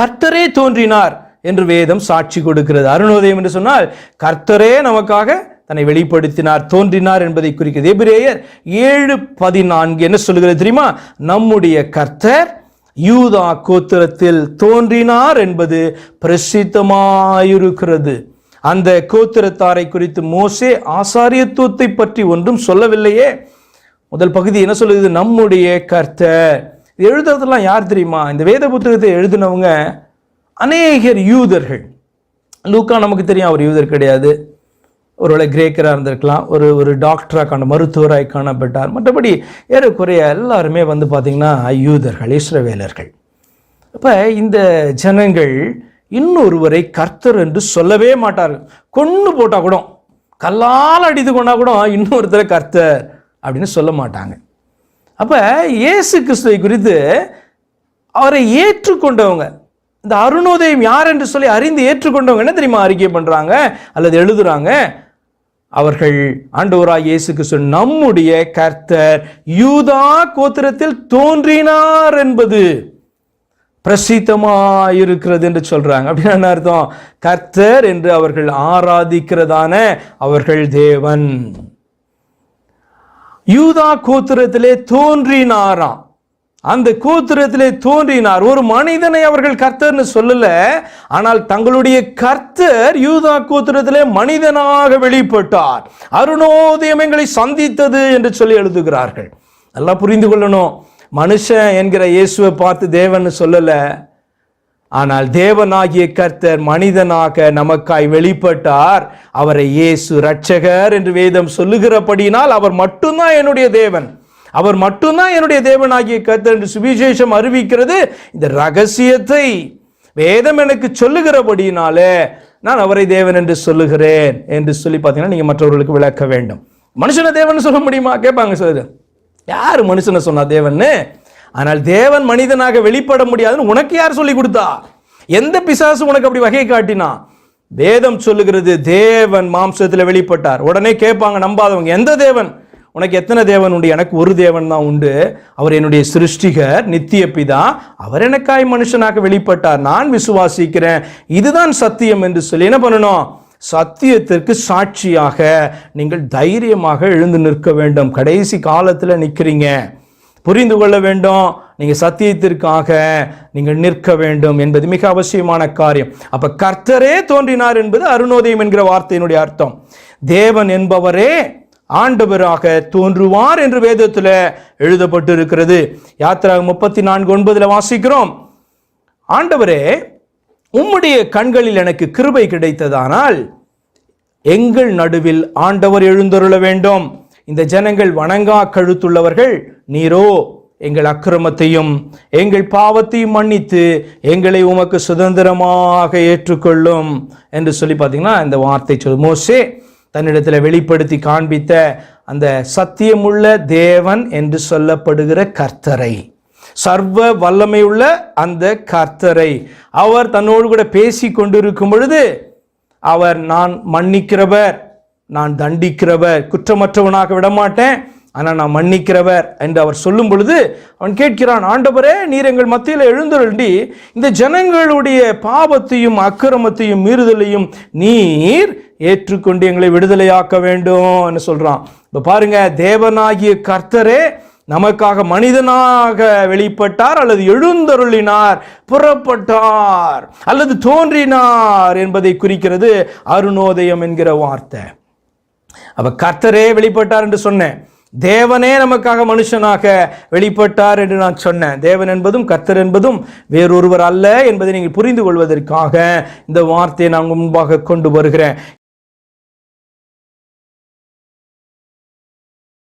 கர்த்தரே தோன்றினார் என்று வேதம் சாட்சி கொடுக்கிறது. அருணோதயம் என்று சொன்னால் கர்த்தரே நமக்காக தன்னை வெளிப்படுத்தினார் தோன்றினார் என்பதை குறிக்கிறது. எபிரேயர் ஏழு பதினான்கு என்ன சொல்லுகிறது தெரியுமா? நம்முடைய கர்த்தர் யூதா கோத்திரத்தில் தோன்றினார் என்பது பிரசித்தமாயிருக்கிறது. அந்த கோத்திரத்தாரை குறித்து மோசே ஆசாரியத்துவத்தை பற்றி ஒன்றும் சொல்லவில்லையே. முதல் பகுதி என்ன சொல்லுது நம்முடைய கர்த்தர் இது எழுதுறதெல்லாம் யார் தெரியுமா? இந்த வேத புத்தகத்தை எழுதினவங்க அநேகர் யூதர்கள். லூக்கா நமக்கு தெரியும் அவர் யூதர் கிடையாது. ஒருவேளை கிரேக்கராக இருந்திருக்கலாம். ஒரு ஒரு டாக்டராக காண மருத்துவராய் காணப்பட்டார். மற்றபடி ஏறக்குறைய எல்லாருமே வந்து பார்த்திங்கன்னா யூதர்கள் இஸ்ரவேலர்கள். அப்போ இந்த ஜனங்கள் இன்னொருவரை கர்த்தர் என்று சொல்லவே மாட்டார்கள். கொண்டு போட்டால் கூட கல்லால் அடித்து கொண்டா கூட இன்னொருத்தரை கர்த்தர் அப்படின்னு சொல்ல மாட்டாங்க. அப்போ இயேசு கிறிஸ்துவை குறித்து அவரை ஏற்றுக்கொண்டவங்க. இந்த அருணோதயம் யார் என்று சொல்லி அறிந்து ஏற்றுக்கொண்டவங்க என்ன தெரியுமா அறிக்கை பண்ணுறாங்க அல்லது எழுதுறாங்க? அவர்கள் ஆண்டவராக இயேசு கிறிஸ்து நம்முடைய கர்த்தர் யூதா கோத்திரத்தில் தோன்றினார் என்பது பிரசித்தமாயிருக்கிறது என்று சொல்றாங்க. அப்படின்னு என்ன அர்த்தம்? கர்த்தர் என்று அவர்கள் ஆராதிக்கிறதான அவர்கள் தேவன். யூதா கூத்திரத்திலே தோன்றினாராம் அந்த கூத்திரத்திலே தோன்றினார். ஒரு மனிதனை அவர்கள் கர்த்தர்னு சொல்லல. ஆனால் தங்களுடைய கர்த்தர் யூதா கூத்திரத்திலே மனிதனாக வெளிப்பட்டார். அருணோதயம் எங்களை சந்தித்தது என்று சொல்லி எழுதுகிறார்கள். நல்லா புரிந்து கொள்ளணும். மனுஷன் என்கிற இயேசுவை பார்த்து தேவன் சொல்லலை. ஆனால் தேவனாகிய கர்த்தர் மனிதனாக நமக்காய் வெளிப்பட்டார். அவரை இயேசு ரட்சகர் என்று வேதம் சொல்லுகிறபடியினால் அவர் மட்டும்தான் என்னுடைய தேவன். அவர் மட்டும்தான் என்னுடைய தேவனாகிய கர்த்தர் என்று சுவிசேஷம் அறிவிக்கிறது. இந்த ரகசியத்தை வேதம் எனக்கு சொல்லுகிறபடியினாலே நான் அவரை தேவன் என்று சொல்லுகிறேன் என்று சொல்லி பார்த்தீங்கன்னா நீங்கள் மற்றவர்களுக்கு விளக்க வேண்டும். மனுஷனை தேவன் சொல்ல முடியுமா? கேட்பாங்க சார் யார் மனுஷனை சொன்னா தேவன்னு? ஆனால் தேவன் மனிதனாக வெளிப்பட முடியாதுன்னு உனக்கு யார் சொல்லி கொடுத்தா? எந்த பிசாசு உனக்கு அப்படி வகை காட்டினா? வேதம் சொல்லுகிறது தேவன் மாம்சத்தில் வெளிப்பட்டார். உடனே கேட்பாங்க நம்பாதவங்க எந்த தேவன்? உனக்கு எத்தனை தேவன் உண்டு? எனக்கு ஒரு தேவன் தான் உண்டு. அவர் என்னுடைய சிருஷ்டிகர் நித்திய பிதா. அவர் எனக்காய் மனுஷனாக வெளிப்பட்டார். நான் விசுவாசிக்கிறேன். இதுதான் சத்தியம் என்று சொல்லி என்ன பண்ணணும்? சத்தியத்திற்கு சாட்சியாக நீங்கள் தைரியமாக எழுந்து நிற்க வேண்டும். கடைசி காலத்தில் நிற்கிறீங்க புரிந்து கொள்ள வேண்டும். நீங்கள் சத்தியத்திற்காக நீங்கள் நிற்க வேண்டும் என்பது மிக அவசியமான காரியம். அப்ப கர்த்தரே தோன்றினார் என்பது அருணோதயம் என்கிற வார்த்தையினுடைய அர்த்தம். தேவன் என்பவரே ஆண்டவராக தோன்றுவார் என்று வேதத்தில் எழுதப்பட்டிருக்கிறது. யாத்திரா முப்பத்தி நான்கு ஒன்பதில் வாசிக்கிறோம். ஆண்டவரே உம்முடைய கண்களில் எனக்கு கிருபை கிடைத்ததானால் எங்கள் நடுவில் ஆண்டவர் எழுந்தருள வேண்டும். இந்த ஜனங்கள் வணங்கா கழுத்துள்ளவர்கள் நீரோ எங்கள் அக்கிரமத்தையும் எங்கள் பாவத்தையும் மன்னித்து எங்களை உமக்கு சுதந்திரமாக ஏற்றுக்கொள்ளும் என்று சொல்லி பார்த்தீங்கன்னா இந்த வார்த்தை சொல் மோசே தன்னிடத்தில் வெளிப்படுத்தி காண்பித்த அந்த சத்தியமுள்ள தேவன் என்று சொல்லப்படுகிற கர்த்தரை சர்வ வல்லமையுள்ள அந்த கர்த்தரை அவர் தன்னோடு கூட பேசி கொண்டிருக்கும் பொழுது அவர் நான் மன்னிக்கிறவர் நான் தண்டிக்கிறவர் குற்றமற்றவனாக விடமாட்டேன் ஆனால் நான் மன்னிக்கிறவர் என்று அவர் சொல்லும் பொழுது அவன் கேட்கிறான் ஆண்டவரே நீர் எங்கள் மத்தியில் எழுந்தருளி இந்த ஜனங்களுடைய பாவத்தையும் அக்கிரமத்தையும் மீறுதலையும் நீர் ஏற்றுக்கொண்டு எங்களை விடுதலையாக்க வேண்டும் சொல்கிறான் இப்போ பாருங்க தேவனாகிய கர்த்தரே நமக்காக மனிதனாக வெளிப்பட்டார் அல்லது எழுந்தருளினார் புறப்பட்டார் அல்லது தோன்றினார் என்பதை குறிக்கிறது அருணோதயம் என்கிற வார்த்தை. அப்ப கர்த்தரே வெளிப்பட்டார் என்று சொன்னேன். தேவனே நமக்காக மனுஷனாக வெளிப்பட்டார் என்று நான் சொன்னேன். தேவன் என்பதும் கர்த்தர் என்பதும் வேறொருவர் அல்ல என்பதை நீங்கள் புரிந்து கொள்வதற்காக இந்த வார்த்தையை நான் முன்பாக கொண்டு வருகிறேன்.